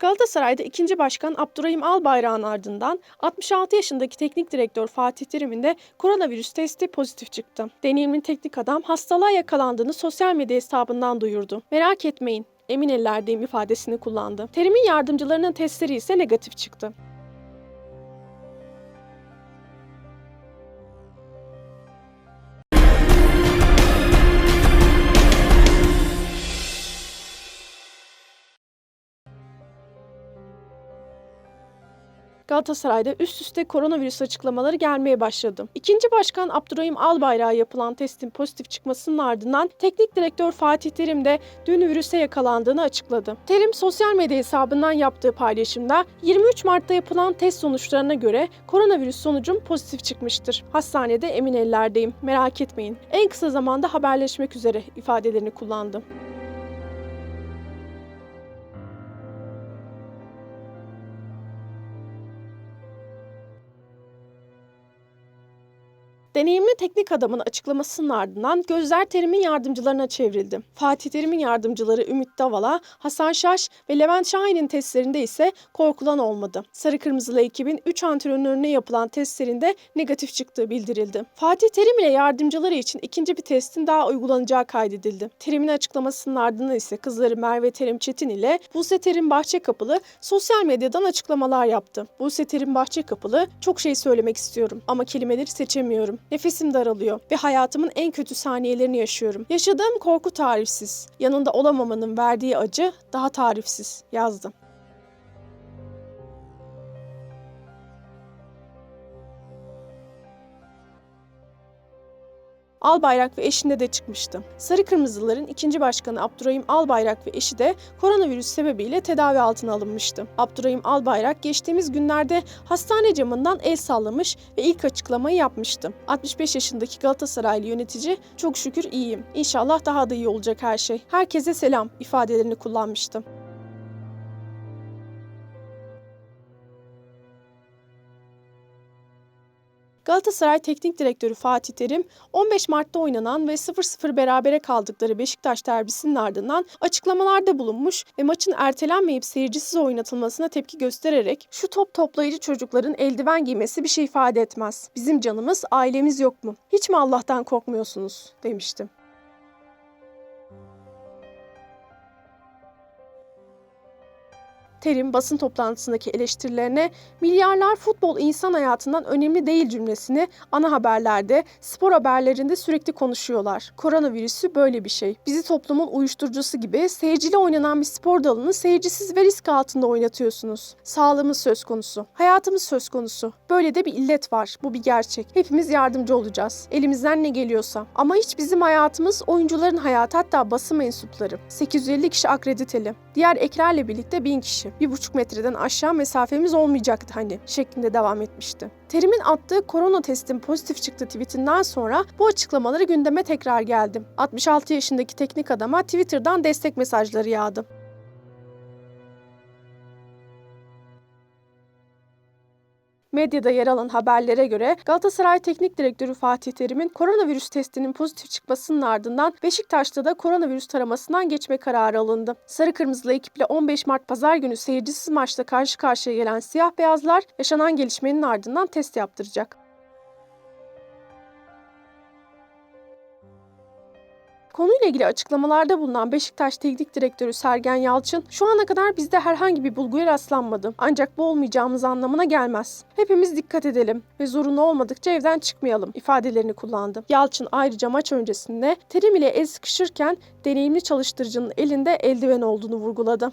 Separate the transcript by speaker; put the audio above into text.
Speaker 1: Galatasaray'da ikinci başkan Abdurrahim Albayrak'ın ardından 66 yaşındaki teknik direktör Fatih Terim'in de koronavirüs testi pozitif çıktı. Deneyimli teknik adam hastalığa yakalandığını sosyal medya hesabından duyurdu. Merak etmeyin, emin ellerdeyim ifadesini kullandı. Terim'in yardımcılarının testleri ise negatif çıktı. Galatasaray'da üst üste koronavirüs açıklamaları gelmeye başladı. İkinci başkan Abdurrahim Albayrak'a yapılan testin pozitif çıkmasının ardından teknik direktör Fatih Terim de dün virüse yakalandığını açıkladı. Terim sosyal medya hesabından yaptığı paylaşımda 23 Mart'ta yapılan test sonuçlarına göre koronavirüs sonucum pozitif çıkmıştır. Hastanede emin ellerdeyim. Merak etmeyin. En kısa zamanda haberleşmek üzere ifadelerini kullandı. Deneyimli teknik adamın açıklamasının ardından gözler Terim'in yardımcılarına çevrildi. Fatih Terim'in yardımcıları Ümit Davala, Hasan Şaş ve Levent Şahin'in testlerinde ise korkulan olmadı. Sarı Kırmızılı ekibin 3 antrenörüne yapılan testlerinde negatif çıktığı bildirildi. Fatih Terim ile yardımcıları için ikinci bir testin daha uygulanacağı kaydedildi. Terim'in açıklamasının ardından ise kızları Merve Terim Çetin ile Buse Terim Bahçekapılı sosyal medyadan açıklamalar yaptı. Buse Terim Bahçekapılı çok şey söylemek istiyorum ama kelimeleri seçemiyorum. Nefesim daralıyor ve hayatımın en kötü saniyelerini yaşıyorum. Yaşadığım korku tarifsiz. Yanında olamamanın verdiği acı daha tarifsiz yazdı. Albayrak ve eşinde de çıkmıştı. Sarı Kırmızıların ikinci başkanı Abdurrahim Albayrak ve eşi de koronavirüs sebebiyle tedavi altına alınmıştı. Abdurrahim Albayrak geçtiğimiz günlerde hastane camından el sallamış ve ilk açıklamayı yapmıştı. 65 yaşındaki Galatasaraylı yönetici çok şükür iyiyim. İnşallah daha da iyi olacak her şey. Herkese selam ifadelerini kullanmıştı. Galatasaray Teknik Direktörü Fatih Terim, 15 Mart'ta oynanan ve 0-0 berabere kaldıkları Beşiktaş derbisinin ardından açıklamalarda bulunmuş ve maçın ertelenmeyip seyircisiz oynatılmasına tepki göstererek şu top toplayıcı çocukların eldiven giymesi bir şey ifade etmez. Bizim canımız, ailemiz yok mu? Hiç mi Allah'tan korkmuyorsunuz? demişti. Terim basın toplantısındaki eleştirilerine milyarlar futbol insan hayatından önemli değil cümlesini ana haberlerde, spor haberlerinde sürekli konuşuyorlar. Koronavirüsü böyle bir şey. Bizi toplumun uyuşturucusu gibi seyirciyle oynanan bir spor dalını seyircisiz ve risk altında oynatıyorsunuz. Sağlığımız söz konusu, hayatımız söz konusu. Böyle de bir illet var. Bu bir gerçek. Hepimiz yardımcı olacağız. Elimizden ne geliyorsa. Ama hiç bizim hayatımız oyuncuların hayatı hatta basın mensupları. 850 kişi akrediteli. Diğer eklerle birlikte 1000 kişi bir buçuk metreden aşağı mesafemiz olmayacaktı hani şeklinde devam etmişti. Terim'in attığı korona testin pozitif çıktı tweetinden sonra bu açıklamaları gündeme tekrar geldi. 66 yaşındaki teknik adama Twitter'dan destek mesajları yağdı. Medyada yer alan haberlere göre Galatasaray Teknik Direktörü Fatih Terim'in koronavirüs testinin pozitif çıkmasının ardından Beşiktaş'ta da koronavirüs taramasından geçme kararı alındı. Sarı Kırmızılı ekiple 15 Mart Pazar günü seyircisiz maçta karşı karşıya gelen siyah beyazlar yaşanan gelişmenin ardından test yaptıracak. Konuyla ilgili açıklamalarda bulunan Beşiktaş Teknik Direktörü Sergen Yalçın, şu ana kadar bizde herhangi bir bulguya rastlanmadı. Ancak bu olmayacağımız anlamına gelmez. Hepimiz dikkat edelim ve zorunlu olmadıkça evden çıkmayalım ifadelerini kullandı. Yalçın ayrıca maç öncesinde Terim ile el sıkışırken deneyimli çalıştırıcının elinde eldiven olduğunu vurguladı.